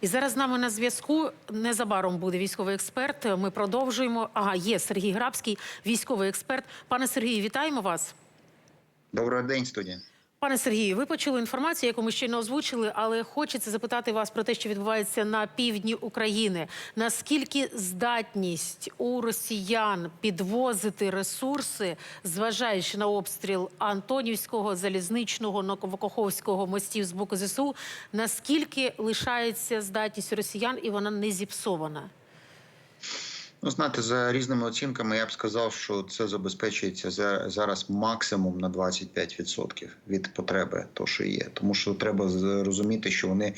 І зараз з нами на зв'язку незабаром буде військовий експерт. Ми продовжуємо. Ага, є Сергій Грабський, військовий експерт. Пане Сергію, вітаємо вас. Добрий день, студія. Пане Сергію, ви почули інформацію, яку ми щойно озвучили, але хочеться запитати вас про те, що відбувається на півдні України. Наскільки здатність у росіян підвозити ресурси, зважаючи на обстріл Антонівського, залізничного, Новокоховського мостів з боку ЗСУ, наскільки лишається здатність росіян і вона не зіпсована? Ну, знаєте, за різними оцінками я б сказав, що це забезпечується за- зараз максимум на 25% від потреби, то що є. Тому що треба з- розуміти, що вони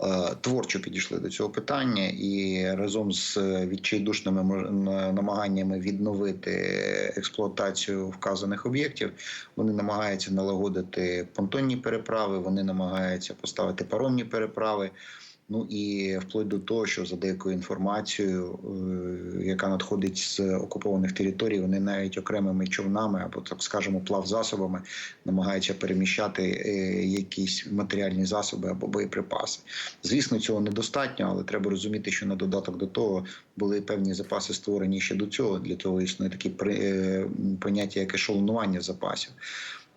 е, творчо підійшли до цього питання, і разом з відчайдушними мо- намаганнями відновити експлуатацію вказаних об'єктів, вони намагаються налагодити понтонні переправи, вони намагаються поставити паромні переправи. Ну і вплоть до того, що за деякою інформацією, е, яка надходить з окупованих територій, вони навіть окремими човнами або так скажемо плавзасобами намагаються переміщати е, якісь матеріальні засоби або боєприпаси. Звісно, цього недостатньо, але треба розуміти, що на додаток до того були певні запаси створені ще до цього. Для того існує таке при- е, поняття, як ешелонування запасів.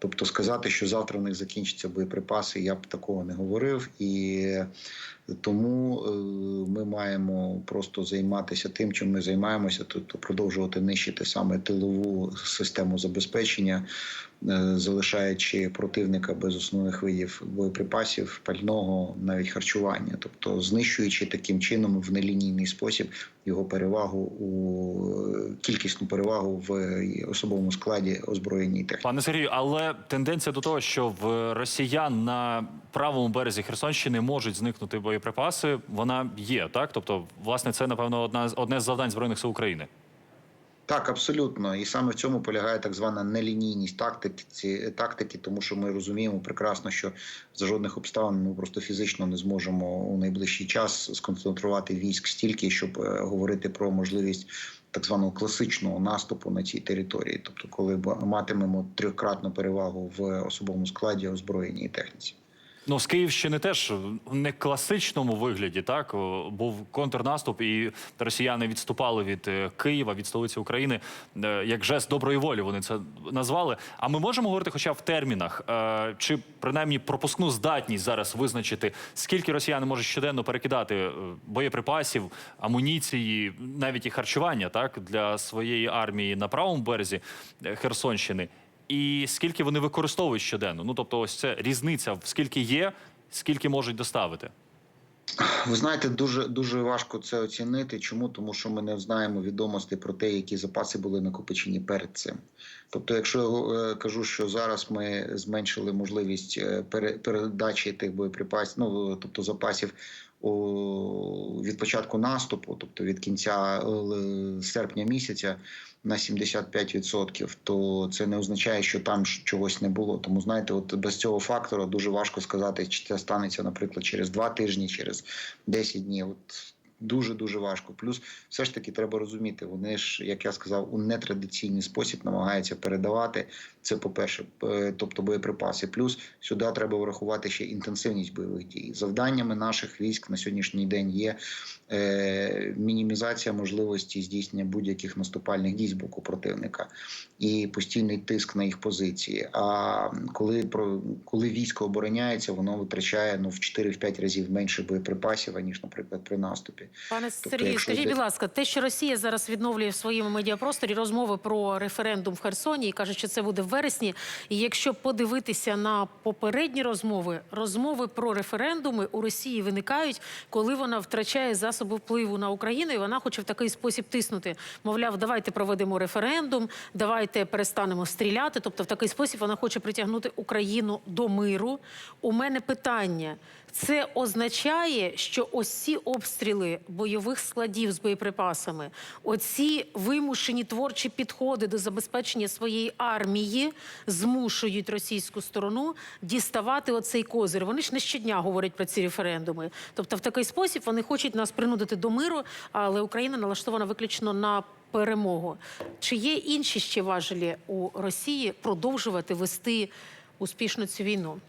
Тобто сказати, що завтра в них закінчаться боєприпаси, я б такого не говорив. І тому е, ми маємо просто займатися тим, чим ми займаємося, тобто продовжувати нищити саме тилову систему забезпечення, залишаючи противника без основних видів боєприпасів, пального, навіть харчування, тобто знищуючи таким чином в нелінійний спосіб його перевагу у кількісну перевагу в особовому складі озброєній техніки. Пане Сергію, але тенденція до того, що в росіян на правому березі Херсонщини можуть зникнути боєприпаси, вона є, так? Тобто, власне, це напевно одна одне з завдань збройних сил України. Так, абсолютно, і саме в цьому полягає так звана нелінійність тактики, ці тактики, тому що ми розуміємо прекрасно, що за жодних обставин ми просто фізично не зможемо у найближчий час сконцентрувати військ стільки, щоб е, говорити про можливість так званого класичного наступу на цій території, тобто, коли матимемо трьохкратну перевагу в особовому складі озброєній техніці. Ну, з Київщини теж не класичному вигляді, так був контрнаступ, і росіяни відступали від е, Києва, від столиці України. Е, Як жест доброї волі вони це назвали. А ми можемо говорити, хоча в термінах, е, чи принаймні пропускну здатність зараз визначити, скільки росіяни можуть щоденно перекидати боєприпасів, амуніції, навіть і харчування, так для своєї армії на правому березі Херсонщини. І скільки вони використовують щоденно? Ну тобто, ось це різниця, в скільки є, скільки можуть доставити. Ви знаєте, дуже дуже важко це оцінити. Чому? Тому що ми не знаємо відомостей про те, які запаси були накопичені перед цим. Тобто, якщо я е, кажу, що зараз ми зменшили можливість е, передачі тих боєприпасів, ну тобто запасів від початку наступу, тобто від кінця е, серпня місяця. На 75%, то це не означає, що там чогось не було. Тому знаєте, от без цього фактора дуже важко сказати, чи це станеться, наприклад, через два тижні, через 10 днів. От дуже дуже важко. Плюс, все ж таки, треба розуміти, вони ж, як я сказав, у нетрадиційний спосіб намагаються передавати це. По перше, тобто боєприпаси. Плюс сюди треба врахувати ще інтенсивність бойових дій. Завданнями наших військ на сьогоднішній день є е, мінімізація можливості здійснення будь-яких наступальних дій з боку противника і постійний тиск на їх позиції. А коли про коли військо обороняється, воно витрачає ну в 4-5 разів менше боєприпасів аніж, наприклад, при наступі. Пане Тобто, Сергію, скажіть, йде- будь ласка, те, що Росія зараз відновлює в своєму медіапросторі розмови про референдум в Херсоні і каже, що це буде в вересні. І якщо подивитися на попередні розмови, розмови про референдуми у Росії виникають, коли вона втрачає засоби впливу на Україну, і вона хоче в такий спосіб тиснути. Мовляв, давайте проведемо референдум, давайте перестанемо стріляти. Тобто, в такий спосіб вона хоче притягнути Україну до миру. У мене питання. Це означає, що ось ці обстріли бойових складів з боєприпасами, оці вимушені творчі підходи до забезпечення своєї армії змушують російську сторону діставати оцей козир. Вони ж не щодня говорять про ці референдуми. Тобто, в такий спосіб вони хочуть нас принудити до миру, але Україна налаштована виключно на перемогу. Чи є інші ще важелі у Росії продовжувати вести успішно цю війну?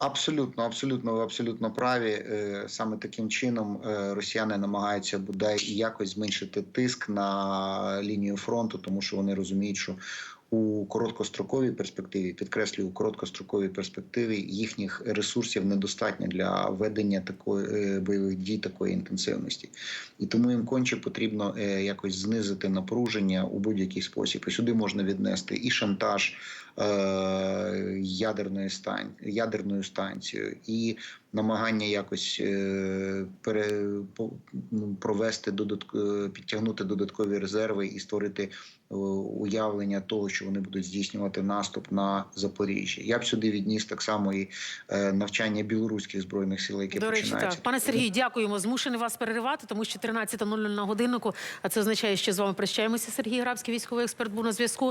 Абсолютно, абсолютно, ви абсолютно праві. Е, Саме таким чином е, росіяни намагаються бодай якось зменшити тиск на лінію фронту, тому що вони розуміють, що у короткостроковій перспективі, підкреслюю, у короткостроковій перспективі їхніх ресурсів недостатньо для ведення такої е, бойових дій такої інтенсивності, і тому їм конче потрібно е, якось знизити напруження у будь-який спосіб. І сюди можна віднести і шантаж е, ядерною стан ядерною станцією, і намагання якось е, пере, ну, провести додатк- е, підтягнути додаткові резерви і створити е, уявлення того, що вони будуть здійснювати наступ на Запоріжжя. Я б сюди відніс так само і навчання білоруських збройних сил, які До речі, так. Пане Сергію, дякуємо. Змушений вас переривати, тому що 13.00 на годиннику. А це означає, що з вами прощаємося. Сергій Грабський, військовий експерт, був на зв'язку.